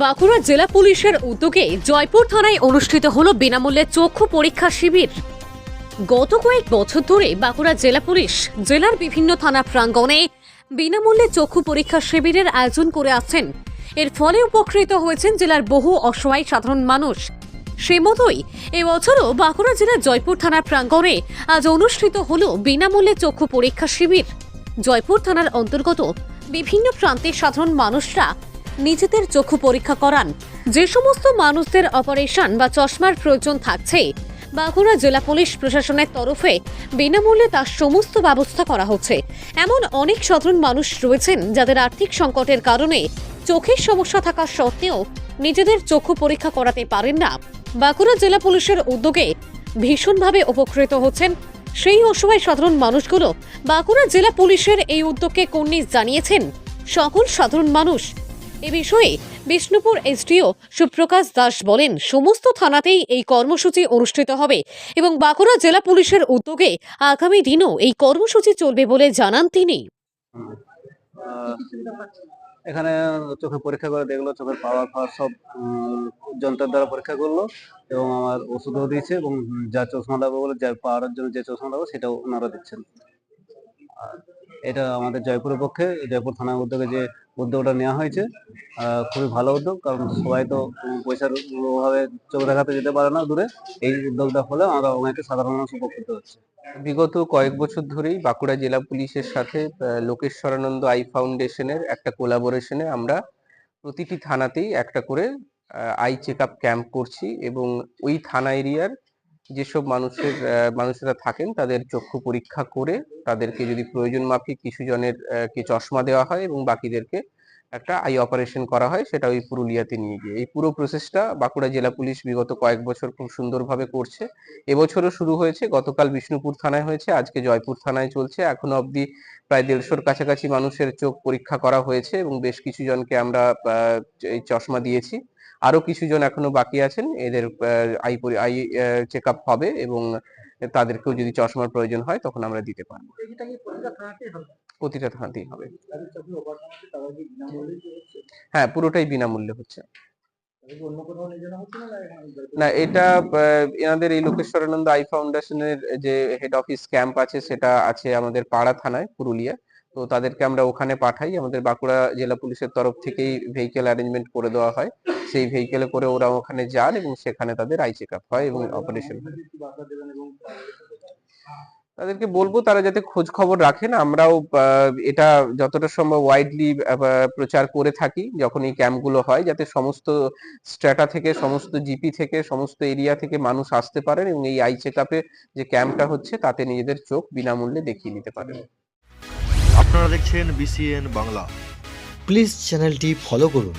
বাঁকুড়া জেলা পুলিশের উদ্যোগে জয়পুর থানায় অনুষ্ঠিত হল বিনামূল্যে চক্ষু পরীক্ষা শিবির। গত কয়েক বছর ধরে বাঁকুড়া জেলা পুলিশ জেলার বিভিন্ন থানা প্রাঙ্গণে বিনামূল্যে চক্ষু পরীক্ষা শিবিরের আয়োজন করে আছেন এর ফলে উপকৃত হয়েছেন জেলার বহু অসহায় সাধারণ মানুষ। সে মতোই এবছরও বাঁকুড়া জেলার জয়পুর থানার প্রাঙ্গণে আজ অনুষ্ঠিত হল বিনামূল্যে চক্ষু পরীক্ষা শিবির। জয়পুর থানার অন্তর্গত বিভিন্ন প্রান্তের সাধারণ মানুষরা নিজেদের চক্ষু পরীক্ষা করান। যে সমস্ত মানুষদের অপারেশন বা চশমার প্রয়োজন থাকছে, বাঁকুড়া জেলা পুলিশ প্রশাসনের তরফে বিনামূল্যে তার সমস্ত ব্যবস্থা করা হচ্ছে। এমন অনেক সাধারণ মানুষ রয়েছেন যাদের আর্থিক সংকটের কারণে চোখের সমস্যা থাকা সত্ত্বেও নিজেদের চক্ষু পরীক্ষা করাতে পারেন না। বাঁকুড়া জেলা পুলিশের উদ্যোগে ভীষণভাবে উপকৃত হচ্ছেন সেই অসহায় সাধারণ মানুষগুলো। বাঁকুড়া জেলা পুলিশের এই উদ্যোগকে কর্নিশ জানিয়েছেন সকল সাধারণ মানুষ। এ বিষয়ে বিষ্ণুপুর এসডিও সুপ্রকাশ দাস বলেন, সমস্ত থানাতেই এই কর্মসূচি অনুষ্ঠিত হবে এবং বাঁকুড়া জেলা পুলিশের উদ্যোগে আগামী দিনও এই কর্মসূচি চলবে বলে জানান তিনি। এখানে চোখে পরীক্ষা করে দেখল, চোখের পাওয়ার ফাওয়ার সব যন্ত্রের দ্বারা পরীক্ষা করল এবং আমার ওষুধও দিয়েছে এবং যা চশমা লাগবে বলে, যা পাওয়ার জন্য যে চশমা লাগবে সেটাও ওনারা দিচ্ছেন। এটা আমাদের জয়পুরের পক্ষে, জয়পুর থানার উদ্যোগে যে উদ্যোগটা নেওয়া হয়েছে খুবই ভালো উদ্যোগ, কারণ সবাই তো পয়সার অভাবে চোখ দেখাতে যেতে পারে না দূরে। এই উদ্যোগটা ফলে আমরা অনেকে সাধারণ মানুষ উপকৃত হচ্ছে। বিগত কয়েক বছর ধরেই বাঁকুড়া জেলা পুলিশের সাথে লোকেশ্বরানন্দ আই ফাউন্ডেশনের একটা কোলাবোরেশনে আমরা প্রতিটি থানাতেই একটা করে আই চেক আপ ক্যাম্প করছি এবং ওই থানা এরিয়ার যেসব মানুষের মানুষেরা থাকেন তাদের চক্ষু পরীক্ষা করে তাদেরকে যদি প্রয়োজন মাফিক কিছু জনের কে চশমা দেওয়া হয় এবং বাকিদেরকে একটা আই অপারেশন করা হয়, সেটা ওই পুরুলিয়াতে নিয়ে গিয়ে। এই পুরো প্রসেসটা বাঁকুড়া জেলা পুলিশ বিগত কয়েক বছর খুব সুন্দরভাবে করছে। এবছরও শুরু হয়েছে, গতকাল বিষ্ণুপুর থানায় হয়েছে, আজকে জয়পুর থানায় চলছে। এখনও অবধি প্রায় দেড়শোর কাছাকাছি মানুষের চোখ পরীক্ষা করা হয়েছে এবং বেশ কিছু জনকে আমরা এই চশমা দিয়েছি। আরও কিছু জন এখনও বাকি আছেন, এদের আই আই চেক আপ হবে এবং তাদেরকেও যদি চশমার প্রয়োজন হয়, তখন আমরা দিতে পারব। প্রতিটা থানাতেই হবে। হ্যাঁ পুরোটাই বিনামূল্যে হচ্ছে। না এটা এনাদের এই লোকেশ্বরানন্দ আই ফাউন্ডেশনের যে হেড অফিস ক্যাম্প আছে সেটা আছে আমাদের পাড়া থানায় পুরুলিয়া। তো তাদেরকে আমরা ওখানে পাঠাই। আমাদের বাঁকুড়া জেলা পুলিশের তরফ থেকেই ভেহিকেল অ্যারেঞ্জমেন্ট করে দেওয়া হয়। সেই ভেহিকেলে করে ওরা ওখানে যান এবং সেখানে তাদের আই চেক আপ হয় এবং অপারেশন হয় তাদেরকে বলব তারা যাতে খোঁজ খবর রাখেন আমরাও এটা যতটা সম্ভব ওয়াইডলি প্রচার করে থাকি যখন এই ক্যাম্পগুলো হয় যাতে সমস্ত স্ট্র্যাটা থেকে সমস্ত জিপি থেকে সমস্ত এরিয়া থেকে মানুষ আসতে পারেন এবং এই আই চেক আপে যে ক্যাম্পটা হচ্ছে তাতে নিজেদের চোখ বিনামূল্যে দেখিয়ে নিতে পারেন। আপনারা দেখছেন বিসিএন বাংলা প্লিজ চ্যানেলটি ফলো করুন।